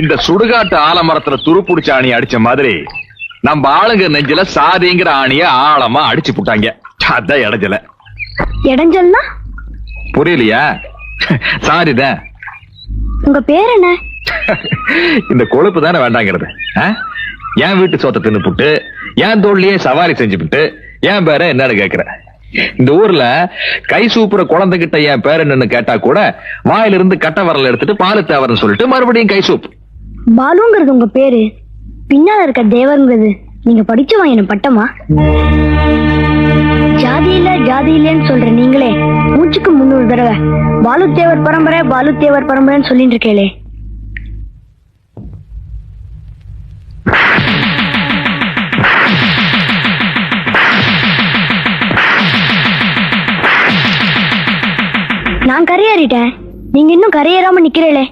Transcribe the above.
இந்த சுடுகாட்டு ஆலமரத்துல துருப்புடிச்ச ஆணி அடிச்ச மாதிரி நம்ம ஆளுங்க நெஞ்சில சாதிங்கிற ஆணிய ஆழமா அடிச்சு புட்டாங்க. அதான் இடைஞ்சல. இடைஞ்சல்னா? புரியலையா? சாரிதான் உங்க பேர் என்ன? இந்த கொழுப்பு தானே வேண்டாங்கிறது? என் வீட்டு சோத்தை தின்னு புட்டு என் தோல்லையே சவாரி செஞ்சு புட்டு என் பேர என்னன்னு கேக்குற. இந்த ஊர்ல கை சூப்புற குழந்தைகிட்ட என் பேர் என்னன்னு கேட்டா கூட வாயிலிருந்து கட்ட வரல எடுத்துட்டு பாலு தேவர்னு சொல்லிட்டு மறுபடியும் கை சூப். பாலுங்கிறது உங்க பேரு. பின்னால இருக்க தேவருங்கிறது நீங்க படிச்சு வாங்கின பட்டமா? ஜாதி இல்ல ஜாதி இல்லன்னு சொல்ற நீங்களே மூச்சுக்கு முன்னூறு தடவை பாலு தேவர் பரம்பரை பாலு தேவர் பரம்பரைன்னு சொல்லிட்டு இருக்கேளே நான் கரையேறிட்டேன். நீங்க இன்னும் கரையேறாம நிக்கிறீங்களே.